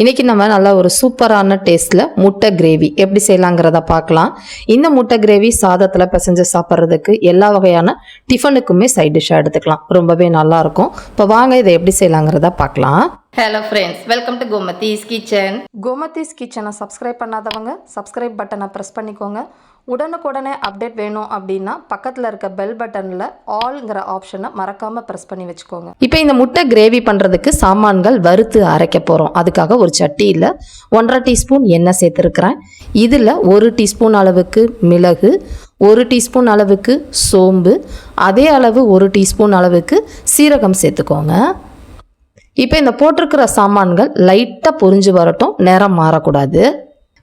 இன்னைக்கு நம்ம நல்ல ஒரு சூப்பரான டேஸ்ட்ல முட்டை கிரேவி எப்படி செய்யலாங்கிறத பார்க்கலாம். இந்த முட்டை கிரேவி சாதத்தில் பிசைஞ்சு சாப்பிட்றதுக்கு எல்லா வகையான டிஃபனுக்குமே சைட் டிஷ்ஷாக எடுத்துக்கலாம். ரொம்பவே நல்லா இருக்கும். இப்போ வாங்க இதை எப்படி செய்யலாங்கிறத பார்க்கலாம். Hello friends welcome to Gomathi's kitchen Gomathi's கிச்சனை சப்ஸ்கிரைப் பண்ணாதவங்க சப்ஸ்கிரைப் பட்டனை ப்ரெஸ் பண்ணிக்கோங்க. உடனுக்குடனே அப்டேட் வேணும் அப்படின்னா பக்கத்தில் இருக்க பெல் பட்டனில் ஆல்ங்கிற ஆப்ஷனை மறக்காமல் ப்ரெஸ் பண்ணி வச்சுக்கோங்க. இப்போ இந்த முட்டை கிரேவி பண்ணுறதுக்கு சாமான்கள் வறுத்து அரைக்க போகிறோம் அதுக்காக ஒரு சட்டியில் ஒன்றரை டீஸ்பூன் எண்ணெய் சேர்த்துருக்குறேன். இதில் ஒரு டீஸ்பூன் அளவுக்கு மிளகு ஒரு டீஸ்பூன் அளவுக்கு சோம்பு அதே அளவு ஒரு டீஸ்பூன் அளவுக்கு சீரகம் சேர்த்துக்கோங்க. இப்போ இந்த போட்டிருக்கிற சாமான்கள் லைட்டாக பொறிஞ்சு வரட்டும் நேரம் மாறக்கூடாது.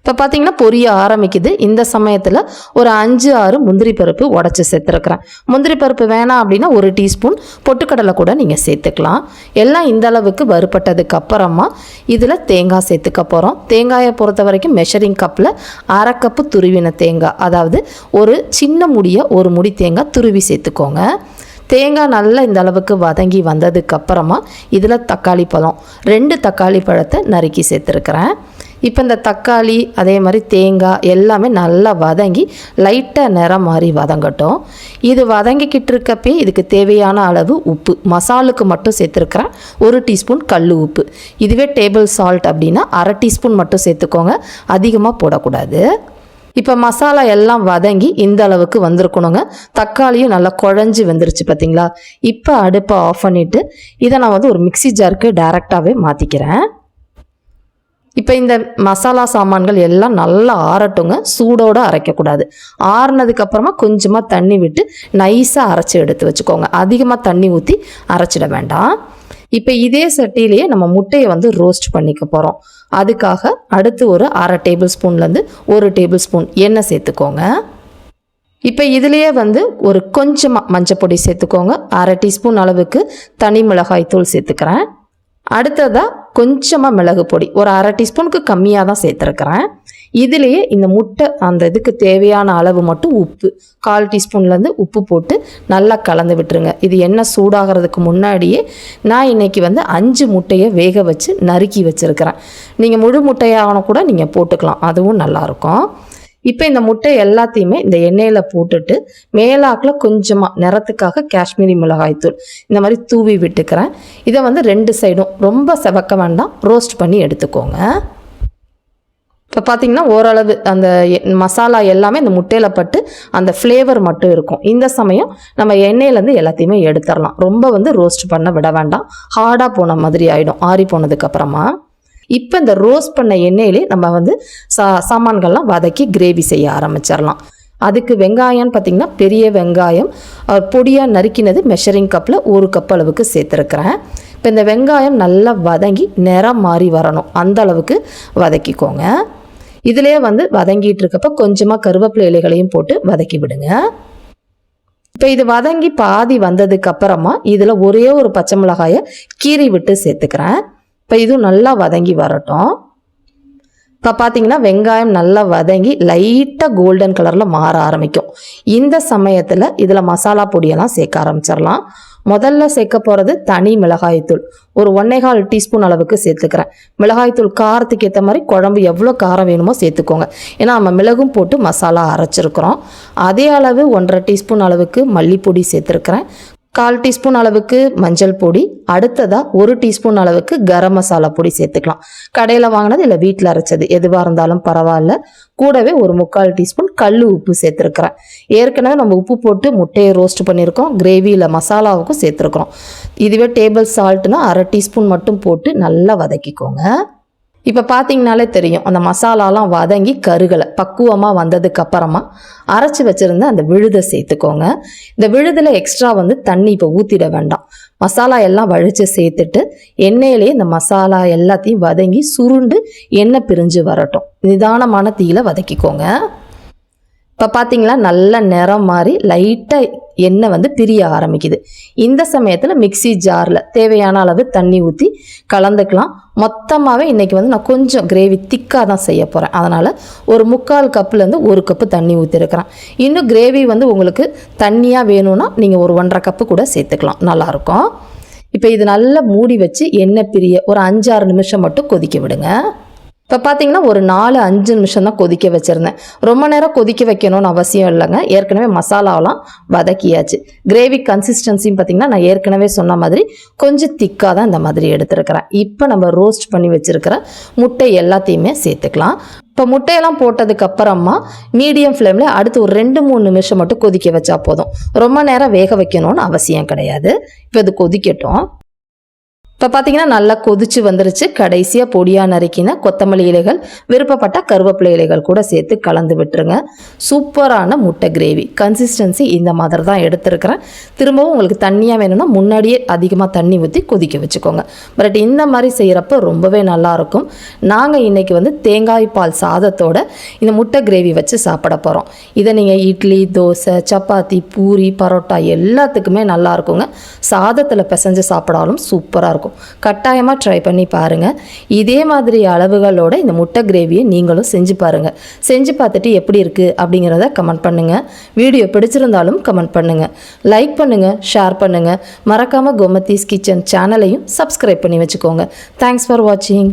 இப்போ பார்த்தீங்கன்னா பொரிய ஆரம்பிக்குது. இந்த சமயத்தில் ஒரு அஞ்சு ஆறு முந்திரி பருப்பு உடச்சி சேர்த்துருக்குறேன். முந்திரி பருப்பு வேணாம் அப்படின்னா ஒரு டீஸ்பூன் பொட்டுக்கடலை கூட நீங்கள் சேர்த்துக்கலாம். எல்லாம் இந்த அளவுக்கு வறுபட்டதுக்கு அப்புறமா இதில் தேங்காய் சேர்த்துக்க போகிறோம் தேங்காயை பொறுத்த வரைக்கும் மெஷரிங் கப்பில் அரை கப்பு துருவின தேங்காய் அதாவது ஒரு சின்ன முடியை ஒரு முடி தேங்காய் துருவி சேர்த்துக்கோங்க. தேங்காய் நல்லா இந்த அளவுக்கு வதங்கி வந்ததுக்கப்புறமா இதில் தக்காளி பழம் ரெண்டு தக்காளி பழத்தை நறுக்கி சேர்த்துருக்குறேன். இப்போ இந்த தக்காளி அதே மாதிரி தேங்காய் எல்லாமே நல்லா வதங்கி லைட்டாக நிறம் மாதிரி வதங்கட்டும். இது வதங்கிக்கிட்டு இருக்கப்பே இதுக்கு தேவையான அளவு உப்பு. மசாலுக்கு மட்டும் சேர்த்துருக்குறேன். ஒரு டீஸ்பூன் கல் உப்பு. இதுவே டேபிள் சால்ட் அப்படின்னா அரை டீஸ்பூன் மட்டும் சேர்த்துக்கோங்க. அதிகமாக போடக்கூடாது. இப்போ மசாலா எல்லாம் வதங்கி இந்த அளவுக்கு வந்திருக்கணுங்க. தக்காளியும் நல்லா குழஞ்சி வந்துருச்சு பார்த்தீங்களா இப்போ அடுப்பை ஆஃப் பண்ணிவிட்டு இதை நான் வந்து ஒரு மிக்ஸி ஜாருக்கு டைரெக்டாகவே மாற்றிக்கிறேன் இப்போ இந்த மசாலா சாமான்கள் எல்லாம் நல்லா ஆறட்டுங்க. சூடோடு அரைக்கக்கூடாது. ஆறுனதுக்கப்புறமா கொஞ்சமாக தண்ணி விட்டு நைஸாக அரைச்சி எடுத்து வச்சுக்கோங்க. அதிகமாக தண்ணி ஊற்றி அரைச்சிட வேண்டாம். இப்போ இதே சட்டியிலேயே நம்ம முட்டையை வந்து ரோஸ்ட் பண்ணிக்க போகிறோம் அதுக்காக அடுத்து ஒரு அரை டேபிள் ஸ்பூன்லேருந்து ஒரு டேபிள் ஸ்பூன் எண்ணெய் சேர்த்துக்கோங்க. இப்போ இதுலேயே வந்து ஒரு கொஞ்சமாக மஞ்சப்பொடி சேர்த்துக்கோங்க. அரை டீஸ்பூன் அளவுக்கு தனி மிளகாய் தூள் சேர்த்துக்கிறேன். அடுத்ததாக கொஞ்சமாக மிளகு பொடி. ஒரு அரை டீஸ்பூனுக்கு கம்மியாக தான் சேர்த்துருக்குறேன். இதுலேயே இந்த முட்டை அந்த இதுக்கு தேவையான அளவு மட்டும் உப்பு. கால் டீஸ்பூன்லேருந்து உப்பு போட்டு நல்லா கலந்து விட்டுருங்க. இது எண்ணெய் சூடாகிறதுக்கு முன்னாடியே நான் இன்னைக்கு வந்து அஞ்சு முட்டையை வேக வச்சு நறுக்கி வச்சுருக்கிறேன். நீங்கள் முழு முட்டையாக கூட நீங்கள் போட்டுக்கலாம். அதுவும் நல்லாயிருக்கும் இப்போ இந்த முட்டை எல்லாத்தையுமே இந்த எண்ணெயில் போட்டுட்டு மேலாக்கில் கொஞ்சமாக நிறத்துக்காக காஷ்மீரி மிளகாய்த்தூள் இந்த மாதிரி தூவி விட்டுக்கிறேன். இதை வந்து ரெண்டு சைடும் ரொம்ப செவக்க வேண்டாம். ரோஸ்ட் பண்ணி எடுத்துக்கோங்க. இப்போ பார்த்தீங்கன்னா ஓரளவு அந்த மசாலா எல்லாமே இந்த முட்டையில் பட்டு அந்த ஃப்ளேவர் மட்டும் இருக்கும். இந்த சமயம் நம்ம எண்ணெயிலேருந்து எல்லாத்தையுமே எடுத்துடலாம் ரொம்ப வந்து ரோஸ்ட் பண்ண விட வேண்டாம். ஹார்டாக போன மாதிரி ஆகிடும் ஆறி போனதுக்கப்புறமா இப்போ இந்த ரோஸ் பண்ண எண்ணெயிலே நம்ம வந்து சா சாமான்கள்லாம் வதக்கி கிரேவி செய்ய ஆரம்பிச்சிடலாம் அதுக்கு வெங்காயம்னு பார்த்தீங்கன்னா பெரிய வெங்காயம் பொடியாக நறுக்கினது மெஷரிங் கப்பில் ஒரு கப் அளவுக்கு சேர்த்துருக்குறேன். இப்போ இந்த வெங்காயம் நல்லா வதங்கி நிறம் மாறி வரணும். அந்த அளவுக்கு வதக்கிக்கோங்க. இதிலே வந்து வதங்கிட்டு இருக்கப்ப கொஞ்சமாக கருவேப்பிலை இலைகளையும் போட்டு வதக்கி விடுங்க. இப்போ இது வதங்கி பாதி வந்ததுக்கு அப்புறமா இதில் ஒரே ஒரு பச்சை மிளகாயை கீறி விட்டு சேர்த்துக்கிறேன். இப்போ இதுவும் நல்லா வதங்கி வரட்டும். இப்போ பார்த்தீங்கன்னா வெங்காயம் நல்லா வதங்கி லைட்டாக கோல்டன் கலரில் மாற ஆரம்பிக்கும். இந்த சமயத்தில் இதில் மசாலா பொடியெல்லாம் சேர்க்க ஆரம்பிச்சிடலாம். முதல்ல சேர்க்க போகிறது தனி மிளகாய்த்தூள் ஒரு ஒன்னேகால் டீஸ்பூன் அளவுக்கு சேர்த்துக்கிறேன். மிளகாய்த்தூள் காரத்துக்கு ஏற்ற மாதிரி குழம்பு எவ்வளோ காரம் வேணுமோ சேர்த்துக்கோங்க. ஏன்னா நம்ம மிளகும் போட்டு மசாலா அரைச்சிருக்கிறோம். அதே அளவு ஒன்றரை டீஸ்பூன் அளவுக்கு மல்லிப்பொடி சேர்த்துருக்கிறேன். கால் டீஸ்பூன் அளவுக்கு மஞ்சள் பொடி அடுத்ததாக ஒரு டீஸ்பூன் அளவுக்கு கரம் மசாலா பொடி சேர்த்துக்கலாம். கடையில் வாங்கினது இல்லை வீட்டில் அரைச்சது. எதுவாக இருந்தாலும் பரவாயில்ல. கூடவே ஒரு முக்கால் டீஸ்பூன் கல் உப்பு சேர்த்துருக்குறேன். ஏற்கனவே நம்ம உப்பு போட்டு முட்டையை ரோஸ்ட் பண்ணியிருக்கோம். கிரேவியில் மசாலாவுக்கும் சேர்த்துருக்குறோம். இதுவே டேபிள் சால்ட்னா அரை டீஸ்பூன் மட்டும் போட்டு நல்லா வதக்கிக்கோங்க. இப்போ பார்த்தீங்கனாலே தெரியும் அந்த மசாலாலாம் வதங்கி கருகலை. பக்குவமாக வந்ததுக்கு அப்புறமா அரைச்சி வச்சுருந்த அந்த விழுதை சேர்த்துக்கோங்க. இந்த விழுதில் எக்ஸ்ட்ரா வந்து தண்ணி இப்போ ஊற்றிட வேண்டாம். மசாலா எல்லாம் வழித்து சேர்த்துட்டு எண்ணெயிலேயே இந்த மசாலா எல்லாத்தையும் வதங்கி சுருண்டு எண்ணெய் பிரிஞ்சு வரட்டும். நிதானமான தீயில வதக்கிக்கோங்க. இப்போ பார்த்தீங்களா நல்ல நிறம் மாதிரி லைட்டாக எண்ணெய் வந்து பிரிய ஆரம்பிக்குது. இந்த சமயத்தில் மிக்ஸி ஜாரில் தேவையான அளவு தண்ணி ஊற்றி கலந்துக்கலாம். மொத்தமாகவே இன்றைக்கி வந்து நான் கொஞ்சம் கிரேவி திக்காக தான் செய்ய போகிறேன் அதனால் ஒரு முக்கால் கப்புலேருந்து ஒரு கப்பு தண்ணி ஊற்றிருக்கிறேன் இன்னும் கிரேவி வந்து உங்களுக்கு தண்ணியாக வேணும்னா நீங்கள் ஒரு ஒன்றரை கப்பு கூட சேர்த்துக்கலாம். நல்லாயிருக்கும் இப்போ இது நல்லா மூடி வச்சு எண்ணெய் பிரிய ஒரு அஞ்சாறு நிமிஷம் மட்டும் கொதிக்க விடுங்க. இப்போ பார்த்தீங்கன்னா ஒரு நாலு அஞ்சு நிமிஷம் தான் கொதிக்க வச்சுருந்தேன். ரொம்ப நேரம் கொதிக்க வைக்கணும்னு அவசியம் இல்லைங்க. ஏற்கனவே மசாலாவெலாம் வதக்கியாச்சு. கிரேவி கன்சிஸ்டன்சியும் பார்த்தீங்கன்னா நான் ஏற்கனவே சொன்ன மாதிரி கொஞ்சம் திக்காக தான் இந்த மாதிரி எடுத்துருக்கிறேன். இப்போ நம்ம ரோஸ்ட் பண்ணி வச்சுருக்கிற முட்டை எல்லாத்தையுமே சேர்த்துக்கலாம். இப்போ முட்டையெல்லாம் போட்டதுக்கு அப்புறமா மீடியம் ஃப்ளேமில் அடுத்து ஒரு ரெண்டு மூணு நிமிஷம் மட்டும் கொதிக்க வச்சா போதும். ரொம்ப நேரம் வேக வைக்கணும்னு அவசியம் கிடையாது. இப்போ இது கொதிக்கட்டும். இப்போ பார்த்தீங்கன்னா நல்லா கொதிச்சு வந்துருச்சு. கடைசியாக பொடியாக நறுக்கின கொத்தமல்லி இலைகள் விருப்பப்பட்ட கருவேப்பிலை இலைகள் கூட சேர்த்து கலந்து விட்டுருங்க. சூப்பரான முட்டை கிரேவி. கன்சிஸ்டன்சி இந்த மாதிரி தான் எடுத்துருக்கிறேன். திரும்பவும் உங்களுக்கு தண்ணியாக வேணும்னா முன்னாடியே அதிகமாக தண்ணி ஊற்றி கொதிக்க வச்சுக்கோங்க. பட் இந்த மாதிரி செய்கிறப்ப ரொம்பவே நல்லாயிருக்கும் நாங்கள் இன்றைக்கி வந்து தேங்காய் பால் சாதத்தோட இந்த முட்டை கிரேவி வச்சு சாப்பிட போகிறோம் இதை நீங்கள் இட்லி தோசை சப்பாத்தி பூரி பரோட்டா எல்லாத்துக்குமே நல்லா இருக்குங்க. சாதத்தில் பிசைஞ்சு சாப்பிடாலும் சூப்பராக இருக்கும். கட்டாயமாக ட்ரை பண்ணி பாருங்கள் இதே மாதிரி அளவுகளோட இந்த முட்டை கிரேவியை நீங்களும் செஞ்சு பாருங்கள் செஞ்சு பார்த்துட்டு எப்படி இருக்குது அப்படிங்கிறத கமெண்ட் பண்ணுங்கள் வீடியோ பிடிச்சிருந்தாலும் கமெண்ட் பண்ணுங்கள் லைக் பண்ணுங்கள் ஷேர் பண்ணுங்கள் மறக்காமல் கோமத்தீஸ் கிச்சன் சேனலையும் சப்ஸ்கிரைப் பண்ணி வச்சுக்கோங்க. தேங்க்ஸ் ஃபார் வாட்சிங்